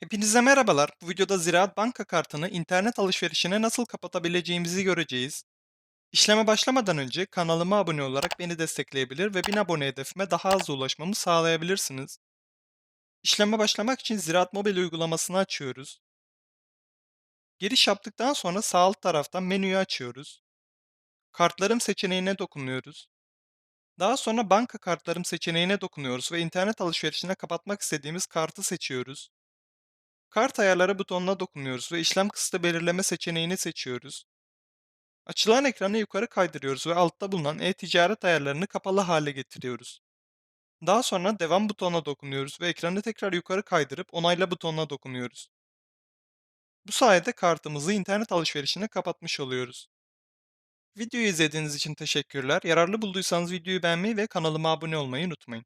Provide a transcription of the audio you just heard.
Hepinize merhabalar. Bu videoda Ziraat Banka kartını internet alışverişine nasıl kapatabileceğimizi göreceğiz. İşleme başlamadan önce kanalıma abone olarak beni destekleyebilir ve 1000 abone hedefime daha hızlı ulaşmamı sağlayabilirsiniz. İşleme başlamak için Ziraat Mobil uygulamasını açıyoruz. Giriş yaptıktan sonra sağ alt taraftan menüyü açıyoruz. Kartlarım seçeneğine dokunuyoruz. Daha sonra banka kartlarım seçeneğine dokunuyoruz ve internet alışverişine kapatmak istediğimiz kartı seçiyoruz. Kart ayarları butonuna dokunuyoruz ve işlem kısıtı belirleme seçeneğini seçiyoruz. Açılan ekranı yukarı kaydırıyoruz ve altta bulunan e-ticaret ayarlarını kapalı hale getiriyoruz. Daha sonra devam butonuna dokunuyoruz ve ekranı tekrar yukarı kaydırıp onayla butonuna dokunuyoruz. Bu sayede kartımızı internet alışverişine kapatmış oluyoruz. Videoyu izlediğiniz için teşekkürler. Yararlı bulduysanız videoyu beğenmeyi ve kanalıma abone olmayı unutmayın.